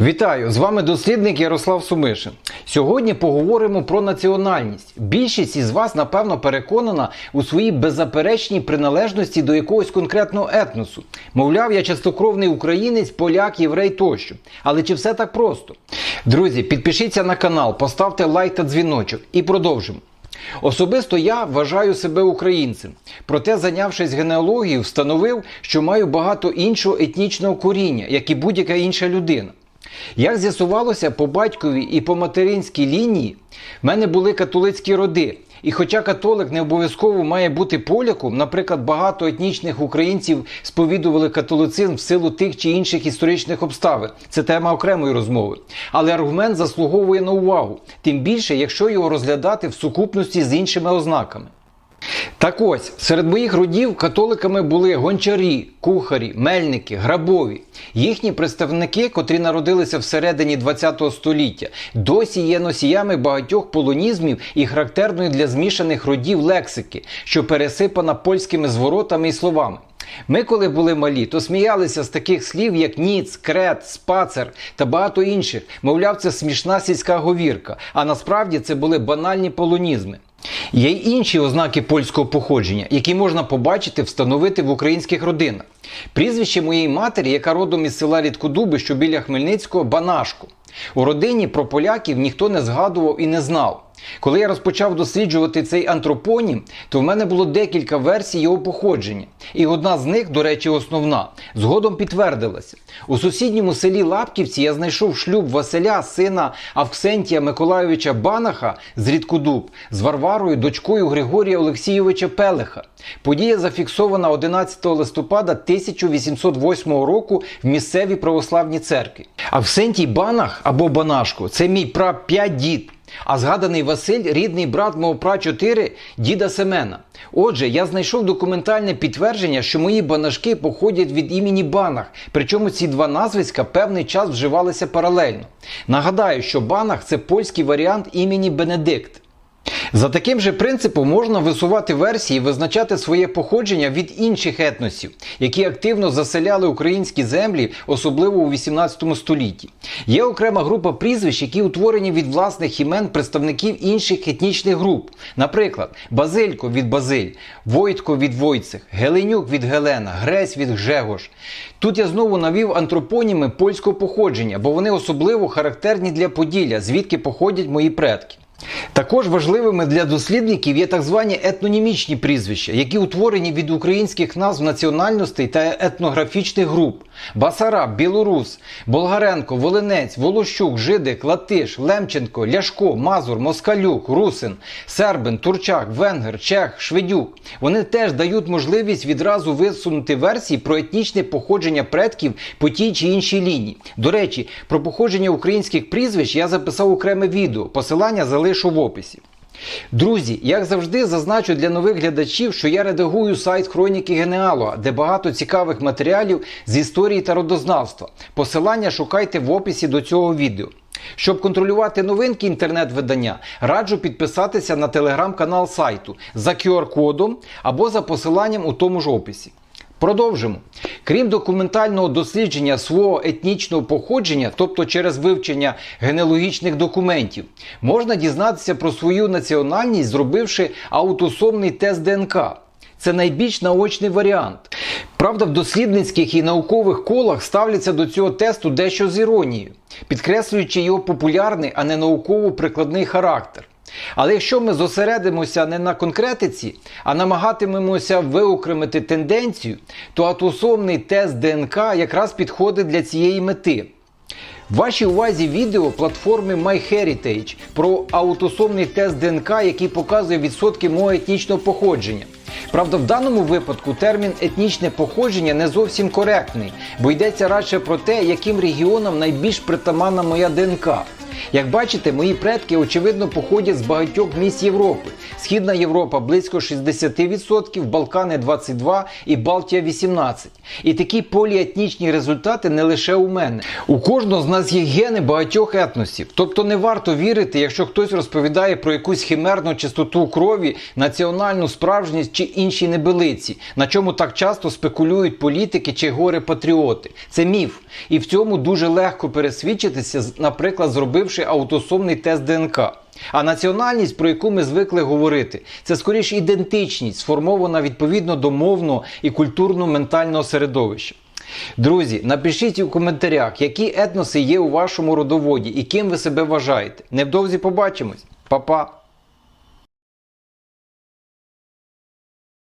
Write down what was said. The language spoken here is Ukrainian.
Вітаю! З вами дослідник Ярослав Сумишин. Сьогодні поговоримо про національність. Більшість із вас, напевно, переконана у своїй беззаперечній приналежності до якогось конкретного етносу. Мовляв, я чистокровний українець, поляк, єврей тощо. Але чи все так просто? Друзі, підпишіться на канал, поставте лайк та дзвіночок і продовжимо. Особисто я вважаю себе українцем. Проте, зайнявшись генеалогією, встановив, що маю багато іншого етнічного коріння, як і будь-яка інша людина. Як з'ясувалося, по батьковій і по материнській лінії в мене були католицькі роди. І хоча католик не обов'язково має бути поляком, наприклад, багато етнічних українців сповідували католицизм в силу тих чи інших історичних обставин. Це тема окремої розмови. Але аргумент заслуговує на увагу, тим більше, якщо його розглядати в сукупності з іншими ознаками. Так ось, серед моїх родів католиками були гончарі, кухарі, мельники, грабові. Їхні представники, котрі народилися всередині ХХ століття, досі є носіями багатьох полонізмів і характерної для змішаних родів лексики, що пересипана польськими зворотами і словами. Ми, коли були малі, то сміялися з таких слів, як ніц, крет, спацер та багато інших. Мовляв, це смішна сільська говірка, а насправді це були банальні полонізми. Є й інші ознаки польського походження, які можна побачити, встановити в українських родинах. Прізвище моєї матері, яка родом із села Рідкодуби, що біля Хмельницького, Банашко. У родині про поляків ніхто не згадував і не знав. Коли я розпочав досліджувати цей антропонім, то в мене було декілька версій його походження. І одна з них, до речі, основна, згодом підтвердилася. У сусідньому селі Лапківці я знайшов шлюб Василя, сина Авксентія Миколайовича Банаха з Рідкодуб з Варварою, дочкою Григорія Олексійовича Пелеха. Подія зафіксована 11 листопада 1808 року в місцевій православній церкві. Авксентій Банах або Банашко це мій прап'ядід. А згаданий Василь рідний брат мого пра-4 діда Семена. Отже, я знайшов документальне підтвердження, що мої банашки походять від імені Банах, причому ці два назвиська певний час вживалися паралельно. Нагадаю, що Банах це польський варіант імені Бенедикт. За таким же принципом можна висувати версії і визначати своє походження від інших етносів, які активно заселяли українські землі, особливо у 18 столітті. Є окрема група прізвищ, які утворені від власних імен представників інших етнічних груп. Наприклад, Базилько від Базиль, Войтко від Войцех, Геленюк від Гелена, Гресь від Гжегош. Тут я знову навів антропоніми польського походження, бо вони особливо характерні для Поділля, звідки походять мої предки. Також важливими для дослідників є так звані етнонімічні прізвища, які утворені від українських назв національностей та етнографічних груп: Басараб, Білорус, Болгаренко, Волинець, Волощук, Жидик, Латиш, Лемченко, Ляшко, Мазур, Москалюк, Русин, Сербин, Турчак, Венгер, Чех, Шведюк. Вони теж дають можливість відразу висунути версії про етнічне походження предків по тій чи іншій лінії. До речі, про походження українських прізвищ я записав окреме відео. Посилання залишу в описі. Друзі, як завжди, зазначу для нових глядачів, що я редагую сайт Хроніки Генеалога, де багато цікавих матеріалів з історії та родознавства. Посилання шукайте в описі до цього відео. Щоб контролювати новинки інтернет-видання, раджу підписатися на телеграм-канал сайту за QR-кодом або за посиланням у тому ж описі. Продовжимо. Крім документального дослідження свого етнічного походження, тобто через вивчення генеалогічних документів, можна дізнатися про свою національність, зробивши аутосомний тест ДНК. Це найбільш наочний варіант. Правда, в дослідницьких і наукових колах ставляться до цього тесту дещо з іронією, підкреслюючи його популярний, а не науково-прикладний характер. Але якщо ми зосередимося не на конкретиці, а намагатимемося виокремити тенденцію, то атосомний тест ДНК якраз підходить для цієї мети. В вашій увазі відео платформи MyHeritage про аутосомний тест ДНК, який показує відсотки мого етнічного походження. Правда, в даному випадку термін етнічне походження не зовсім коректний, бо йдеться радше про те, яким регіонам найбільш притаманна моя ДНК. Як бачите, мої предки очевидно походять з багатьох місць Європи. Східна Європа близько 60%, Балкани 22% і Балтія 18%. І такі поліетнічні результати не лише у мене. У кожного з нас є гени багатьох етносів. Тобто не варто вірити, якщо хтось розповідає про якусь химерну чистоту крові, національну справжність чи інші небелиці, на чому так часто спекулюють політики чи горе-патріоти. Це міф. І в цьому дуже легко пересвідчитися, наприклад, зробивши аутосомний тест ДНК. А національність, про яку ми звикли говорити, це скоріш ідентичність, сформована відповідно до мовного і культурно-ментального середовища. Друзі, напишіть у коментарях, які етноси є у вашому родоводі і ким ви себе вважаєте. Невдовзі побачимось. Па-па!